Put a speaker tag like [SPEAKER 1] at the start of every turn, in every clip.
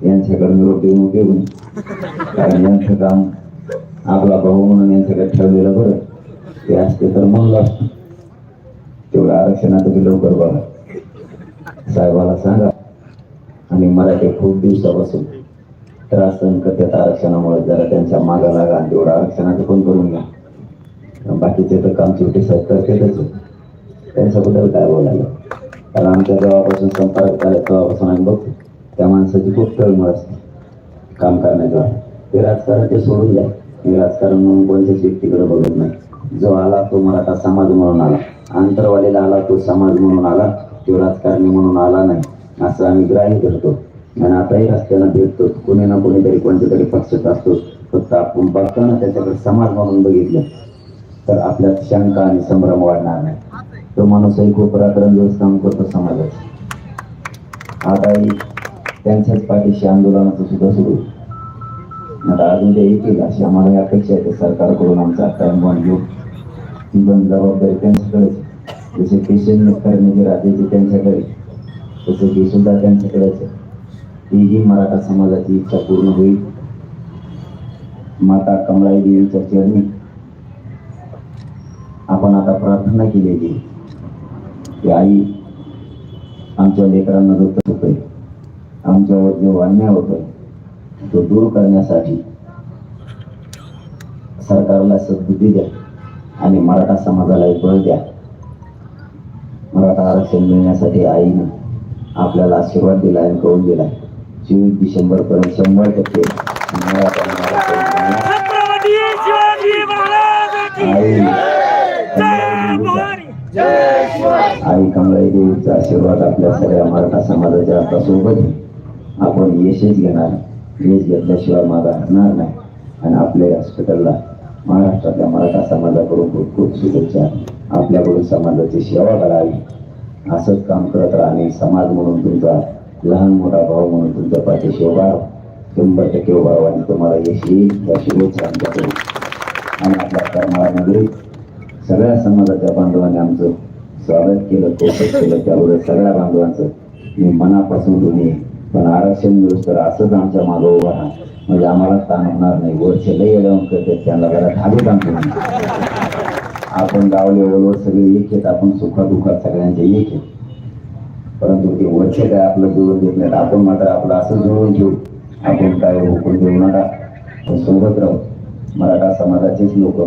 [SPEAKER 1] यांच्याकडे निरोप देऊन उपयोग कारण यांचं काम आपला भाऊ म्हणून यांच्याकडे ठेवलेलं बरं. ते असते तर म्हणलं असतं. तेवढं आरक्षणाचं बी लवकर बघा. साहेबाला सांगा. आणि मराठी खूप दिवसापासून त्रास सहन करतात आरक्षणामुळे. जरा त्यांच्या मागा लागा आणि तेवढं आरक्षणाचं पण करून घ्या. बाकीचे तर काम शेवटी साहेब करतातच त्यांच्याबद्दल काय बोलायला कारण आमच्या जेव्हापासून संपर्क झाला तेव्हापासून आम्ही बघतो. त्या माणसाची खूप तळमळ असते. काम करण्याचं ते राजकारण ते सोडून द्या. मी राजकारण म्हणून कोणत्याच व्यक्तीकडे बघत नाही. जो आला तो मराठा समाज म्हणून आला. आंतरवालीला आला तो समाज म्हणून आला. तो राजकारणी म्हणून आला नाही. असं आम्ही ग्राह्य करतो आणि आताही रस्त्यानं भेटतो. कोणी ना कोणीतरी कोणत्या तरी पक्षात असतो. फक्त आपण बघताना त्याच्याकडे समाज म्हणून बघितलं. तर आपल्यात शंका आणि संभ्रम वाढणार नाही. तो माणूसही खूप रात्रंदिवस काम करतो समाजात. आताही त्यांच्याच पाठीशी आंदोलनाचं सुद्धा सुरू. आता अजून ते येतील अशी आम्हाला ही अपेक्षा आहे सरकारकडून आमचा टाइम वन घेऊ पण जबाबदारी त्यांच्याकडेच आहे. जसे पेशंट जे राज्याची त्यांच्याकडे तसे ती सुद्धा त्यांच्याकडेच आहे. तीही मराठा समाजाची इच्छा पूर्ण होईल. माता कमलाई देवीच्या चरणी आपण आता प्रार्थना केलेली आहे. की आई आमच्या लेकरांना जो होतोय आमच्यावर जो अन्याय होतोय तो दूर करण्यासाठी सरकारला सद्बुद्धी द्या आणि मराठा समाजाला एक बळ द्या. मराठा आरक्षण मिळण्यासाठी आईनं आपल्याला आशीर्वाद दिला आणि कळून दिला. चोवीस डिसेंबर पर्यंत शंभर टक्के आई
[SPEAKER 2] जय
[SPEAKER 1] कमलाई देवीचा आशीर्वाद आपल्या सगळ्या मराठा समाजाच्या आता सोबत आहे. आपण यशच घेणार यश घेतल्याशिवाय मागा हटणार नाही. आणि आपल्या हॉस्पिटलला महाराष्ट्रातल्या मराठा समाजाकडून खूप खूप शुभेच्छा. आपल्याकडून समाजाची सेवा करावी. असंच काम करत राहणे समाज म्हणून तुमचा लहान मोठा भाऊ म्हणून तुमच्या पाठीशी उभा शंभर टक्के उभा आणि तुम्हाला यश येईल. या शुभेच्छा आमच्याकडून आणि आपल्या करणारा सगळ्या समाजाच्या बांधवांनी आमचं स्वागत केलं कौतुक केलं त्याबरोबर सगळ्या बांधवांचं मी मनापासून तुम्ही पण आरक्षण मिळूस तर असंच आमच्या मागं उभं राहा म्हणजे आम्हाला ताण होणार नाही. वरचे लय येऊन करतात त्यांना जरा ढाबी आणतो आपण गाव लेवलवर सगळे एक आहेत आपण सुखादुखात सगळ्यांचे एक आहेत. परंतु ते वरचे काय आपलं जुळून देत नाहीत. आपण मात्र आपलं असं जुळवून घेऊ आपण काय हुकूम देऊ नका. पण सोबत राहू. मराठा समाजाचेच लोक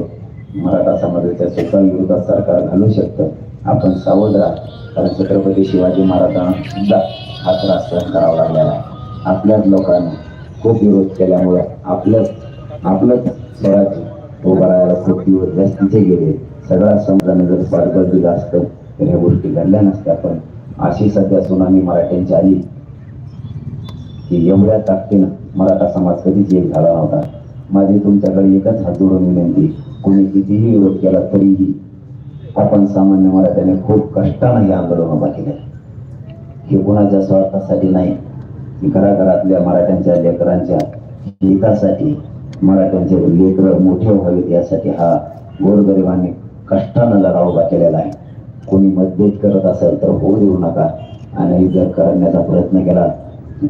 [SPEAKER 1] मराठा समाजाच्या सुखाविरोधात सरकार घालू शकतं. आपण सावध राहा. कारण छत्रपती शिवाजी महाराजांना सुद्धा हा त्रास सहन करावा लागलेला आहे. आपल्याच लोकांनी खूप विरोध केल्यामुळं आपलंच आपलंच स्वराज उभं राहायला खूप दिवस तिथे गेले. सगळा समजाने जर स्वागत दिलं असतं तर ह्या गोष्टी घडल्या नसत्या. पण अशी सध्या सुनामी मराठ्यांची आली की एवढ्या ताकदीनं मराठा समाज कधीच एक झाला नव्हता. माझी तुमच्याकडे एकच हात जोडून विनंती कोणी कितीही विरोध केला तरीही आपण सामान्य मराठ्याने खूप कष्टानं हे आंदोलन उभा केलं. हे कोणाच्या स्वार्थासाठी नाही. ही घराघरातल्या मराठ्यांच्या लेकरांच्या हितासाठी मराठ्यांचे लेकर मोठे व्हावेत यासाठी हा गोरगरिबांनी कष्टानं लढा उभा केलेला आहे. कोणी मतभेद करत असेल तर होऊ देऊ नका. आणि जर करण्याचा प्रयत्न केला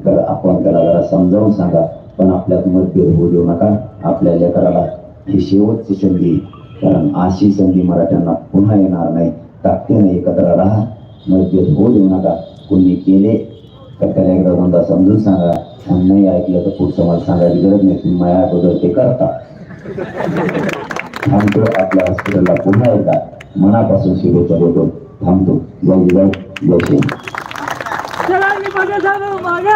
[SPEAKER 1] तर आपण त्याला जरा समजावून सांगा. पण आपल्यात मतभेद होऊ देऊ नका. आपल्या लेकराला ही शेवटची संधी कारण अशी संधी मराठ्यांना पुन्हा येणार नाही. ताकदीने एकत्र राहा. मतभेद होऊ देऊ नका. कोणी केले तर त्याला एकदा दोनदा समजून सांगा. आणि नाही ऐकलं तर पुढचं मला सांगायची गरज नाही. तुम्ही माझ्या अगोदर ते करता. थांबतो आपल्या हॉस्पिटलला पुन्हा एकदा. मनापासून शुभेच्छा देतो. थांबतो. जय जय जय श्री
[SPEAKER 2] मागे